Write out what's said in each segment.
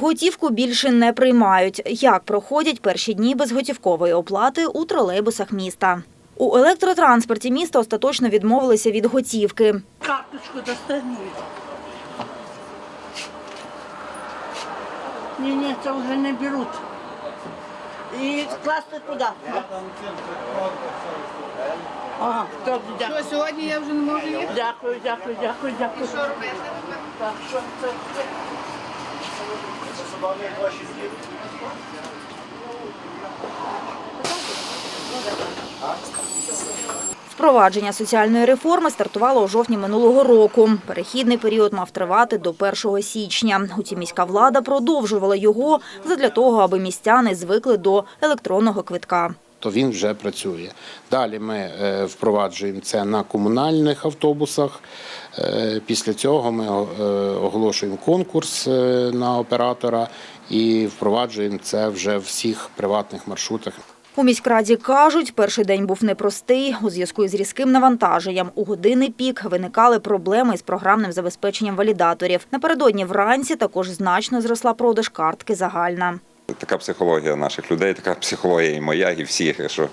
Готівку більше не приймають. Як проходять перші дні безготівкової оплати у тролейбусах міста? У електротранспорті міста остаточно відмовилися від готівки. Карточку достигнуть. Ні, ні, це вже не беруть. І класти туди. Ага, дякую. Що, сьогодні я вже не можу їхати? Дякую, дякую, дякую, дякую. Що робити? Так, що це? Впровадження соціальної реформи стартувало у жовтні минулого року. Перехідний період мав тривати до 1 січня. Утім, міська влада продовжувала його задля того, аби містяни звикли до електронного квитка. То він вже працює. Далі ми е, впроваджуємо це на комунальних автобусах. Е, Після цього ми е, оголошуємо конкурс на оператора і впроваджуємо це вже в всіх приватних маршрутах. У міськраді кажуть, перший день був непростий. У зв'язку з різким навантаженням у години пік виникали проблеми з програмним забезпеченням валідаторів. Напередодні вранці також значно зросла продаж картки загальна. Така психологія наших людей, така психологія і моя, і всіх, що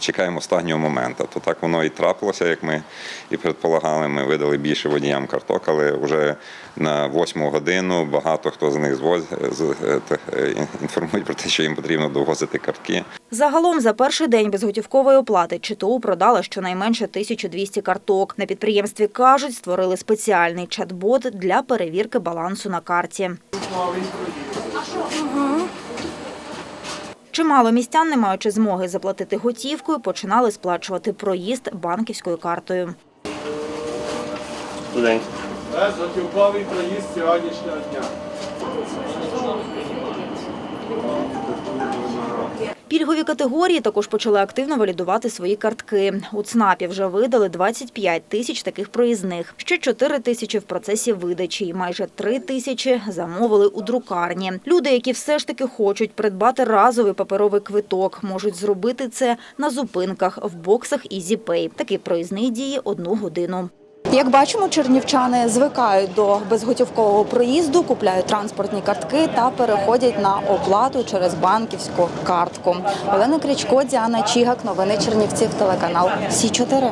чекаємо останнього моменту. То так воно і трапилося, як ми і предполагали. Ми видали більше водіям карток, але вже на восьму годину багато хто з них звоз з- е, е, інформують про те, що їм потрібно довозити картки. Загалом за перший день безготівкової оплати ЧТУ продала щонайменше 1200 карток. На підприємстві кажуть, створили спеціальний чат-бот для перевірки балансу на карті. Чимало містян, не маючи змоги заплатити готівкою, починали сплачувати проїзд банківською картою. Це готівковий проїзд сьогоднішнього дня. Пільгові категорії також почали активно валідувати свої картки. У ЦНАПі вже видали 25 тисяч таких проїзних. Ще 4 тисячі в процесі видачі і майже 3 тисячі замовили у друкарні. Люди, які все ж таки хочуть придбати разовий паперовий квиток, можуть зробити це на зупинках в боксах EasyPay. Такий проїзний діє одну годину. Як бачимо, чернівчани звикають до безготівкового проїзду, купляють транспортні картки та переходять на оплату через банківську картку. Олена Крічко, Діана Чігак, новини Чернівців, телеканал Сі 4